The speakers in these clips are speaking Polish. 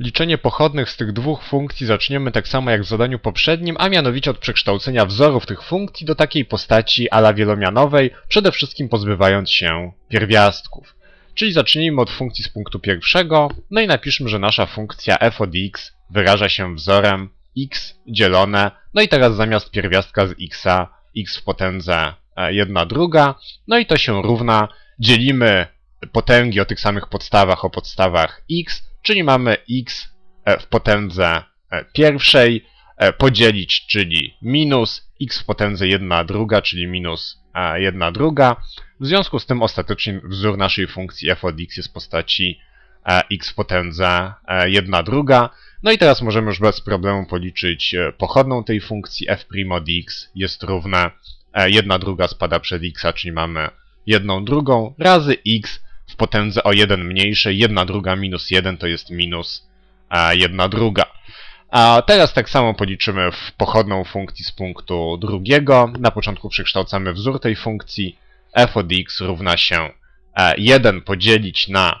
Liczenie pochodnych z tych dwóch funkcji zaczniemy tak samo jak w zadaniu poprzednim, a mianowicie od przekształcenia wzorów tych funkcji do takiej postaci ala wielomianowej, przede wszystkim pozbywając się pierwiastków. Czyli zacznijmy od funkcji z punktu pierwszego, no i napiszmy, że nasza funkcja f od x wyraża się wzorem x dzielone, no i teraz zamiast pierwiastka z x, x w potędze 1 druga, no i to się równa, dzielimy potęgi o tych samych podstawach o podstawach x, czyli mamy x e, w potędze e, pierwszej e, podzielić, czyli minus x w potędze 1 druga, czyli minus 1 druga. W związku z tym ostatecznie wzór naszej funkcji f od x jest w postaci x w potędze 1 druga. No i teraz możemy już bez problemu policzyć pochodną tej funkcji f' od x jest równe 1 druga spada przed x, czyli mamy 1 drugą razy x potędze o 1 mniejszej, 1 druga minus 1 to jest minus 1 druga. A teraz tak samo policzymy w pochodną funkcji z punktu drugiego. Na początku przekształcamy wzór tej funkcji. f od x równa się 1 podzielić na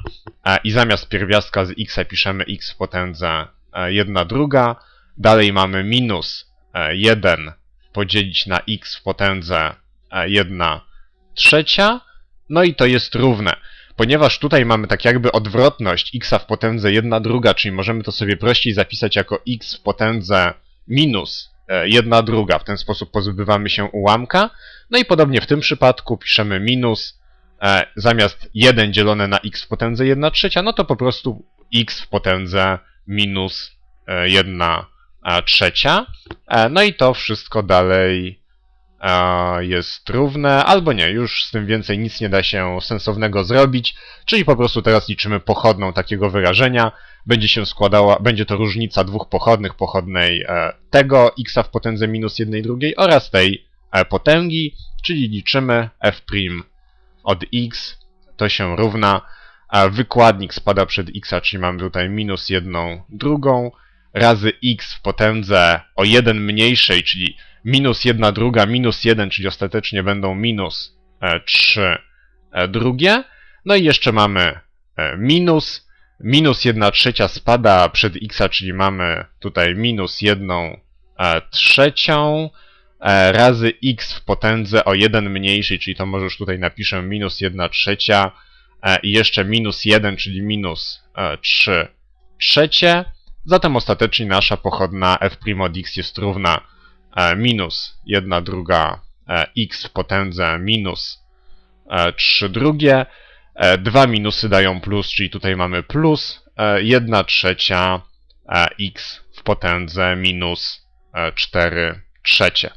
i zamiast pierwiastka z x piszemy x w potędze 1 druga. Dalej mamy minus 1 podzielić na x w potędze 1 trzecia. No i to jest równe. Ponieważ tutaj mamy tak jakby odwrotność x w potędze 1 druga, czyli możemy to sobie prościej zapisać jako x w potędze minus 1 druga. W ten sposób pozbywamy się ułamka. No i podobnie w tym przypadku piszemy minus e, zamiast 1 dzielone na x w potędze 1 trzecia, no to po prostu x w potędze minus 1 trzecia. E, no i to wszystko dalej e, jest równe, albo nie, już z tym więcej nic nie da się sensownego zrobić, czyli po prostu teraz liczymy pochodną takiego wyrażenia. Będzie się składała, będzie to różnica dwóch pochodnych, pochodnej e, tego x w potędze minus jednej drugiej oraz tej e, potęgi, czyli liczymy f' od x, to się równa, wykładnik spada przed x, czyli mamy tutaj minus jedną drugą, razy x w potędze o 1 mniejszej, czyli minus 1 druga, minus 1, czyli ostatecznie będą minus e, 3 e, drugie. No i jeszcze mamy e, minus. Minus 1 trzecia spada przed x, czyli mamy tutaj minus 1 e, trzecią razy x w potędze o 1 mniejszej, czyli to może już tutaj napiszę minus 1 trzecia i jeszcze minus 1, czyli minus e, 3 trzecie. Zatem ostatecznie nasza pochodna f' od x jest równa minus 1 druga e, x w potędze minus e, 3 drugie. E, Dwa minusy dają plus, czyli tutaj mamy plus e, 1 trzecia e, x w potędze minus e, 4 trzecie.